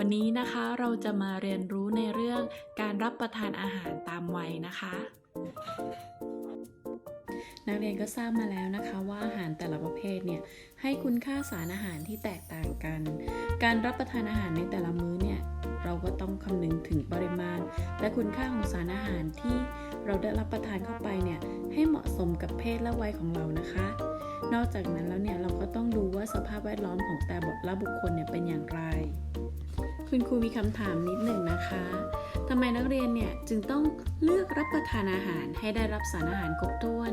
วันนี้นะคะเราจะมาเรียนรู้ในเรื่องการรับประทานอาหารตามวัยนะคะ นักเรียนก็ทราบมาแล้วนะคะว่าอาหารแต่ละประเภทเนี่ยให้คุณค่าสารอาหารที่แตกต่างกัน การรับประทานอาหารในแต่ละมื้อเนี่ยเราก็ต้องคำนึงถึงปริมาณ และคุณค่าของสารอาหารที่เราได้รับประทานเข้าไปเนี่ยให้เหมาะสมกับเพศและวัยของเรานะคะ นอกจากนั้นแล้วเนี่ยเราก็ต้องดูว่าสภาพแวดล้อมของแต่ละบุคคลเนี่ยเป็นอย่างไร คุณครูมีคำถามนิดหนึ่งนะคะทำไมนักเรียนเนี่ยจึงต้องเลือกรับประทานอาหารให้ได้รับสารอาหารครบถ้วน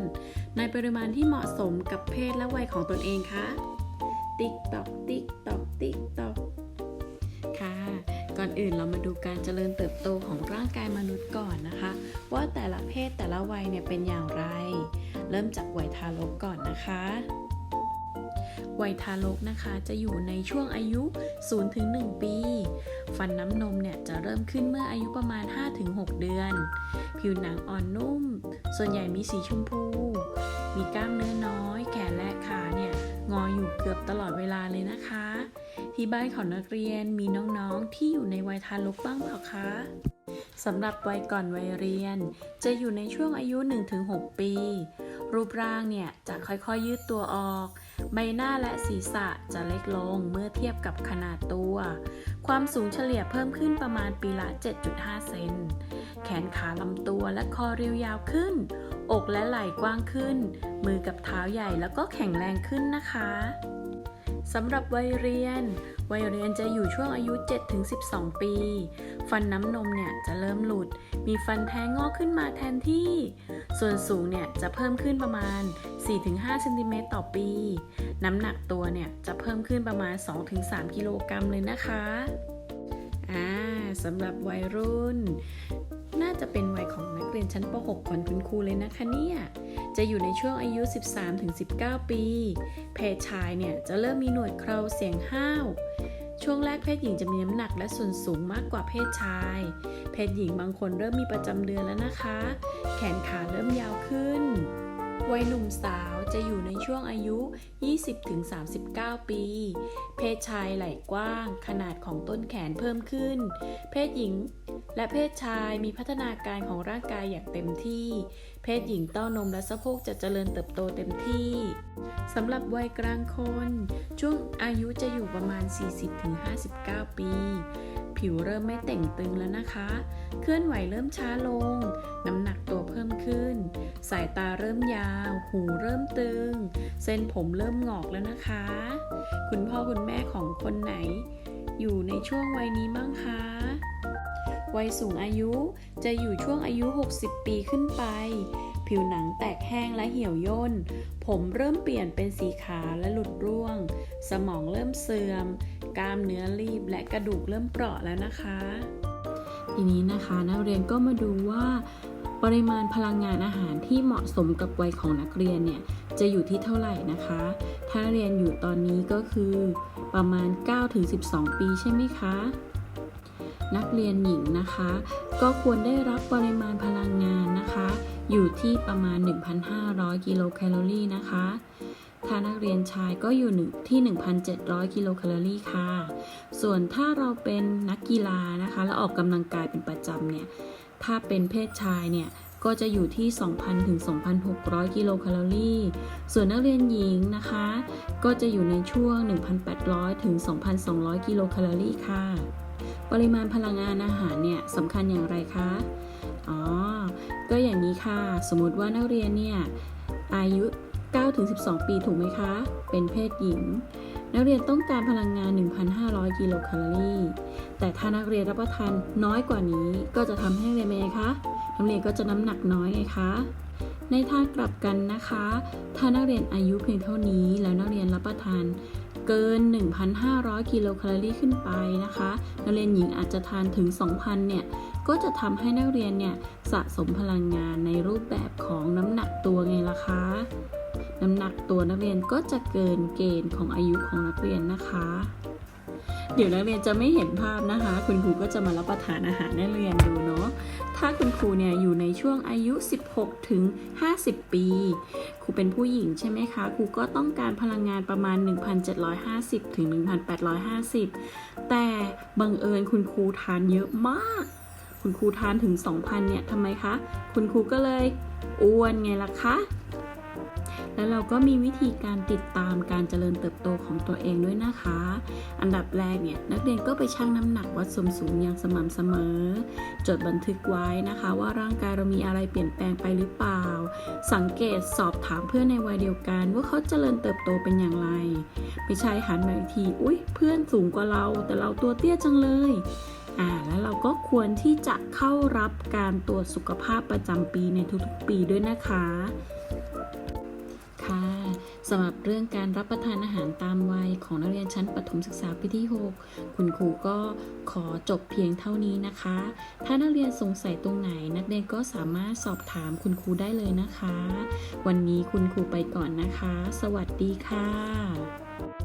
ในปริมาณที่เหมาะสมกับเพศและวัยของตนเองคะติ๊กตอกติ๊กตอกติ๊กตอกค่ะ ก่อนอื่นเรามาดูการเจริญเติบโตของร่างกายมนุษย์ก่อนนะคะ ว่าแต่ละเพศแต่ละวัยเนี่ยเป็นอย่างไร เริ่มจากวัยทารกก่อนนะคะ วัยทารกนะคะ จะอยู่ในช่วงอายุ 0-1 ปี ฟันน้ำนมเนี่ยจะเริ่มขึ้นเมื่ออายุประมาณ 5-6 เดือน ผิวหนังอ่อนนุ่ม ส่วนใหญ่มีสีชมพู มีกล้ามเนื้อน้อย แขนและขาเนี่ยงออยู่เกือบตลอดเวลาเลยนะคะ ที่บ้านของนักเรียนมีน้องๆที่อยู่ในวัยทารกบ้างเปล่าคะสำหรับวัยก่อนวัยเรียน จะอยู่ในช่วงอายุ 1-6 ปี รูปร่างเนี่ยจะค่อยๆยืดตัวออก ใบหน้าและศีรษะจะเล็กลงเมื่อเทียบกับขนาดตัว ความสูงเฉลี่ยเพิ่มขึ้นประมาณปีละ 7.5 เซน แขนขาลำตัวและคอเรียวยาวขึ้น อกและไหล่กว้างขึ้น มือกับเท้าใหญ่แล้วก็แข็งแรงขึ้นนะคะ สำหรับวัยเรียน วัยเรียนจะอยู่ช่วงอายุ 7-12 ปี ฟันน้ำนมเนี่ยจะเริ่มหลุด มีฟันแท้งอกขึ้นมาแทนที่ ส่วนสูงเนี่ยจะเพิ่มขึ้นประมาณ 4-5เซนติเมตรต่อปี น้ำหนักตัวเนี่ยจะเพิ่มขึ้นประมาณ 2-3 กิโลกรัมเลยนะคะ อ่า สำหรับวัยรุ่น น่าจะเป็นวัยของนักเรียนชั้นป .6 ของคุณครูเลยนะคะเนี่ย จะอยู่ในช่วงอายุ 13-19 ปี เพศชายเนี่ยจะเริ่มมีหนวดเคราเสียงห้าวช่วงแรกเพศหญิงจะมีน้ำหนักและส่วนสูงมากกว่าเพศชาย เพศหญิงบางคนเริ่มมีประจำเดือนแล้วนะคะ แขนขาเริ่มยาวขึ้น วัยหนุ่มสาวจะอยู่ในช่วงอายุ 20-39 ปี เพศชายไหล่กว้าง ขนาดของต้นแขนเพิ่มขึ้น เพศหญิง และเพศชายมีพัฒนาการของร่างกายอย่างเต็มที่ เพศหญิงเต้านมและสะโพกจะเจริญเติบโตเต็มที่สำหรับวัยกลางคน ช่วงอายุจะอยู่ประมาณ 40-59 ปี ผิวเริ่มไม่เต่งตึงแล้วนะคะ เคลื่อนไหวเริ่มช้าลง น้ำหนักตัวเพิ่มขึ้น สายตาเริ่มยาว หูเริ่มตึง เส้นผมเริ่มงอกแล้วนะคะ คุณพ่อคุณแม่ของคนไหน อยู่ในช่วงวัยนี้บ้างคะวัยสูงอายุจะอยู่ช่วงอายุ 60 ปีขึ้นไป ผิวหนังแตกแห้งและเหี่ยวย่น ผมเริ่มเปลี่ยนเป็นสีขาวและหลุดร่วง สมองเริ่มเสื่อม กล้ามเนื้อรีบและกระดูกเริ่มเปราะแล้วนะคะ ทีนี้นะคะนักเรียนก็มาดูว่าปริมาณพลังงานอาหารที่เหมาะสมกับวัยของนักเรียนเนี่ยจะอยู่ที่เท่าไหร่นะคะ ถ้าเรียนอยู่ตอนนี้ก็คือประมาณ 9-12 ปีใช่ไหมคะ นักเรียนหญิงนะคะ ก็ควรได้รับปริมาณพลังงานนะคะ อยู่ที่ประมาณ 1,500 กิโลแคลอรี่นะคะถ้านักเรียนชายก็อยู่หนึ่งที่ 1,700 กิโลแคลอรี่ค่ะ ส่วนถ้าเราเป็นนักกีฬานะคะ และออกกำลังกายเป็นประจำเนี่ย ถ้าเป็นเพศชายเนี่ย ก็จะอยู่ที่ 2,000 ถึง 2,600 กิโลแคลอรี่ ส่วนนักเรียนหญิงนะคะ ก็จะอยู่ในช่วง 1,800 ถึง 2,200 กิโลแคลอรี่ค่ะ ปริมาณพลังงานอาหารเนี่ยสำคัญอย่างไรคะ อ๋อ ก็อย่างนี้ค่ะ สมมติว่านักเรียนเนี่ยอายุ 9-12 ปีถูกไหมคะ เป็นเพศหญิง นักเรียนต้องการพลังงาน 1,500 กิโลแคลอรี่ แต่ถ้านักเรียนรับประทานน้อยกว่านี้ก็จะทำให้เรียนไงคะนักเรียนก็จะน้ำหนักน้อยไงคะในทางกลับกันนะคะ ถ้านักเรียนอายุเพียงเท่านี้แล้วนักเรียนรับประทาน เกิน 1,500 กิโลแคลอรี่ขึ้นไปนะคะนักเรียนหญิงอาจจะทานถึง 2,000 เนี่ย ก็จะทำให้นักเรียนเนี่ยสะสมพลังงานในรูปแบบของน้ำหนักตัวไงล่ะคะ น้ำหนักตัวนักเรียนก็จะเกินเกณฑ์ของอายุของนักเรียนนะคะเดี๋ยวนักเรียนจะไม่เห็นภาพนะคะ คุณครูก็จะมารับประทานอาหารให้นักเรียนดูเนาะ ถ้าคุณครูเนี่ยอยู่ในช่วงอายุ 16 ถึง 50 ปี ครูเป็นผู้หญิงใช่ไหมคะ ครูก็ต้องการพลังงานประมาณ 1,750 ถึง 1,850 แต่บังเอิญคุณครูทานเยอะมาก คุณครูทานถึง 2,000 เนี่ยทำไมคะ คุณครูก็เลยอ้วนไงล่ะคะ แล้วเราก็มีวิธีการติดตามการเจริญเติบโตของตัวเองด้วยนะคะ อันดับแรกเนี่ยนักเรียนก็ไปชั่งน้ำหนักวัดส่วนสูงอย่างสม่ำเสมอ จดบันทึกไว้นะคะ ว่าร่างกายเรามีอะไรเปลี่ยนแปลงไปหรือเปล่า สังเกตสอบถามเพื่อนในวัยเดียวกัน ว่าเขาเจริญเติบโตเป็นอย่างไรไม่ใช่หันมาอีกที อุ๊ยเพื่อนสูงกว่าเรา แต่เราตัวเตี้ยจังเลยอ่าแล้วเราก็ควรที่จะเข้ารับการตรวจสุขภาพประจำปีในทุกๆปีด้วยนะคะ สำหรับเรื่องการรับประทานอาหารตามวัยของนักเรียนชั้นประถมศึกษาปีที่ 6 คุณครูก็ขอจบเพียงเท่านี้นะคะ ถ้านักเรียนสงสัยตรงไหน นักเรียนก็สามารถสอบถามคุณครูได้เลยนะคะ วันนี้คุณครูไปก่อนนะคะ สวัสดีค่ะ